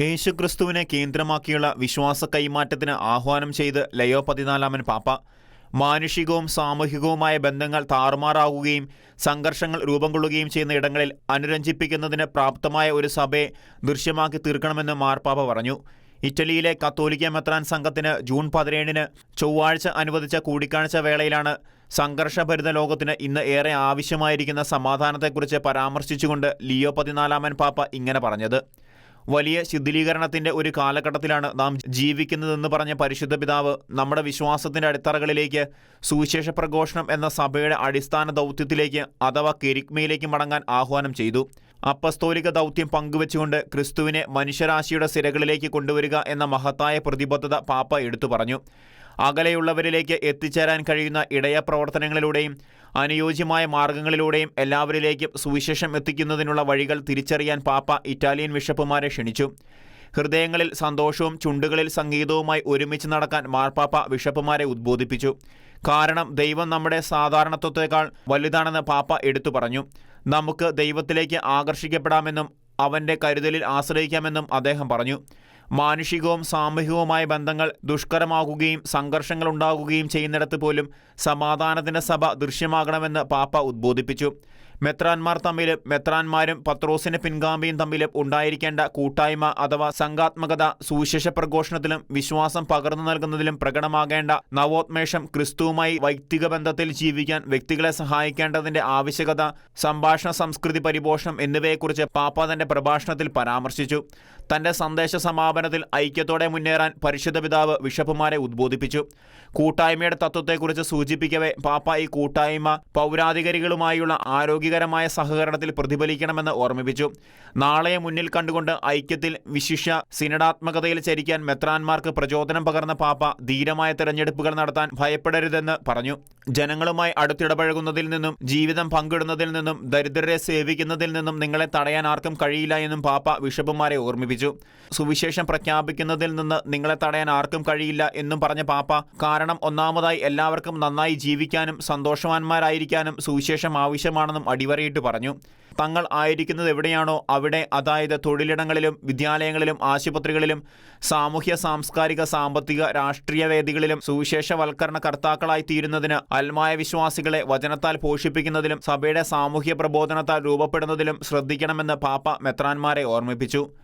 യേശുക്രിസ്തുവിനെ കേന്ദ്രമാക്കിയുള്ള വിശ്വാസ കൈമാറ്റത്തിന് ആഹ്വാനം ചെയ്ത് ലയോ പതിനാലാമൻ പാപ്പ. മാനുഷികവും സാമൂഹികവുമായ ബന്ധങ്ങൾ താറുമാറാകുകയും സംഘർഷങ്ങൾ രൂപം കൊള്ളുകയും ചെയ്യുന്ന ഇടങ്ങളിൽ അനുരഞ്ജിപ്പിക്കുന്നതിന് പ്രാപ്തമായ ഒരു സഭയെ ദൃശ്യമാക്കി തീർക്കണമെന്ന് മാർപ്പാപ്പ പറഞ്ഞു. ഇറ്റലിയിലെ കത്തോലിക്ക മെത്രാൻ സംഘത്തിന് ജൂൺ പതിനേഴിന് ചൊവ്വാഴ്ച അനുവദിച്ച കൂടിക്കാഴ്ച വേളയിലാണ് സംഘർഷഭരിത ലോകത്തിന് ഇന്ന് ഏറെ ആവശ്യമായിരിക്കുന്ന സമാധാനത്തെക്കുറിച്ച് പരാമർശിച്ചുകൊണ്ട് ലിയോ പതിനാലാമൻ പാപ്പ ഇങ്ങനെ പറഞ്ഞത്. വലിയ ശിഥിലീകരണത്തിന്റെ ഒരു കാലഘട്ടത്തിലാണ് നാം ജീവിക്കുന്നതെന്ന് പറഞ്ഞ പരിശുദ്ധ പിതാവ് നമ്മുടെ വിശ്വാസത്തിന്റെ അടിത്തറകളിലേക്ക് സുവിശേഷ പ്രഘോഷണം എന്ന സഭയുടെ അടിസ്ഥാന ദൗത്യത്തിലേക്ക് അഥവാ കെരിക്മയിലേക്ക് മടങ്ങാൻ ആഹ്വാനം ചെയ്തു. അപ്പസ്തോലിക ദൗത്യം പങ്കുവെച്ചുകൊണ്ട് ക്രിസ്തുവിനെ മനുഷ്യരാശിയുടെ സിരകളിലേക്ക് കൊണ്ടുവരിക എന്ന മഹത്തായ പ്രതിബദ്ധത പാപ്പ എടുത്തു പറഞ്ഞു. അകലെയുള്ളവരിലേക്ക് എത്തിച്ചേരാൻ കഴിയുന്ന ഇടയ പ്രവർത്തനങ്ങളിലൂടെയും അനുയോജ്യമായ മാർഗങ്ങളിലൂടെയും എല്ലാവരിലേക്കും സുവിശേഷം എത്തിക്കുന്നതിനുള്ള വഴികൾ തിരിച്ചറിയാൻ പാപ്പ ഇറ്റാലിയൻ ബിഷപ്പുമാരെ ക്ഷണിച്ചു. ഹൃദയങ്ങളിൽ സന്തോഷവും ചുണ്ടുകളിൽ സംഗീതവുമായി ഒരുമിച്ച് നടക്കാൻ മാർപ്പാപ്പ ബിഷപ്പുമാരെ ഉദ്ബോധിപ്പിച്ചു. കാരണം ദൈവം നമ്മുടെ സാധാരണത്വത്തേക്കാൾ വലുതാണെന്ന് പാപ്പ എടുത്തു പറഞ്ഞു. നമുക്ക് ദൈവത്തിലേക്ക് ആകർഷിക്കപ്പെടാമെന്നും അവന്റെ കരുതലിൽ ആശ്രയിക്കാമെന്നും അദ്ദേഹം പറഞ്ഞു. മാനുഷികവും സാമൂഹികവുമായ ബന്ധങ്ങൾ ദുഷ്കരമാകുകയും സംഘർഷങ്ങൾ ഉണ്ടാകുകയും ചെയ്യുന്നിടത്ത് പോലും സമാധാനത്തിന്റെ സഭ ദൃശ്യമാകണമെന്ന് പാപ്പ ഉദ്ബോധിപ്പിച്ചു. മെത്രാന്മാർ തമ്മിലും മെത്രാന്മാരും പത്രോസിന് പിൻഗാമിയും തമ്മിലും ഉണ്ടായിരിക്കേണ്ട കൂട്ടായ്മ അഥവാ സംഘാത്മകത സുവിശേഷ പ്രഘോഷണത്തിലും വിശ്വാസം പകർന്നു നൽകുന്നതിലും പ്രകടമാകേണ്ട നവോത്മേഷം ക്രിസ്തുവുമായി വൈയക്തിക ബന്ധത്തിൽ ജീവിക്കാൻ വ്യക്തികളെ സഹായിക്കേണ്ടതിന്റെ ആവശ്യകത സംഭാഷണ സംസ്കൃതി പരിപോഷണം എന്നിവയെക്കുറിച്ച് പാപ്പ തന്റെ പ്രഭാഷണത്തിൽ പരാമർശിച്ചു. തന്റെ സന്ദേശ സമാപനത്തിൽ ഐക്യത്തോടെ മുന്നേറാൻ പരിശുദ്ധ പിതാവ് ബിഷപ്പുമാരെ ഉദ്ബോധിപ്പിച്ചു. കൂട്ടായ്മയുടെ തത്വത്തെക്കുറിച്ച് സൂചിപ്പിക്കവേ പാപ്പ ഈ കൂട്ടായ്മ പൗരാധികാരികളുമായുള്ള ആരോഗ്യകരമായ സഹകരണത്തിൽ പ്രതിഫലിക്കണമെന്ന് ഓർമ്മിപ്പിച്ചു. നാളെ മുന്നിൽ കണ്ടുകൊണ്ട് ഐക്യത്തിൽ വിശിഷ്യ സിനഡാത്മകതയിൽ ചരിക്കാൻ മെത്രാന്മാർക്ക് പ്രചോദനം പകർന്ന പാപ്പ ധീരമായ തെരഞ്ഞെടുപ്പുകൾ നടത്താൻ ഭയപ്പെടരുതെന്ന് പറഞ്ഞു. ജനങ്ങളുമായി അടുത്തിടപഴകുന്നതിൽ നിന്നും ജീവിതം പങ്കിടുന്നതിൽ നിന്നും ദരിദ്രരെ സേവിക്കുന്നതിൽ നിന്നും നിങ്ങളെ തടയാൻ ആർക്കും കഴിയില്ല എന്നും പാപ്പ ബിഷപ്പുമാരെ ഓർമ്മിപ്പിച്ചു. സുവിശേഷം പ്രഖ്യാപിക്കുന്നതിൽ നിന്ന് നിങ്ങളെ തടയാൻ ആർക്കും കഴിയില്ല എന്നും പറഞ്ഞ പാപ്പ കാരണം ഒന്നാമതായി എല്ലാവർക്കും നന്നായി ജീവിക്കാനും സന്തോഷവാന്മാരായിരിക്കാനും സുവിശേഷം ആവശ്യമാണെന്നും അടിവരയിട്ട് പറഞ്ഞു. തങ്ങൾ ആയിരിക്കുന്നത് എവിടെയാണോ അവിടെ അതായത് തൊഴിലിടങ്ങളിലും വിദ്യാലയങ്ങളിലും ആശുപത്രികളിലും സാമൂഹ്യ സാംസ്കാരിക സാമ്പത്തിക രാഷ്ട്രീയ വേദികളിലും സുവിശേഷവൽക്കരണ കർത്താക്കളായി തീരുന്നതിന് അൽമായ വിശ്വാസികളെ വചനത്താൽ പോഷിപ്പിക്കുന്നതിലും സഭയുടെ സാമൂഹ്യ പ്രബോധനത്താൽ രൂപപ്പെടുന്നതിലും ശ്രദ്ധിക്കണമെന്ന് പാപ്പ മെത്രാന്മാരെ ഓർമ്മിപ്പിച്ചു.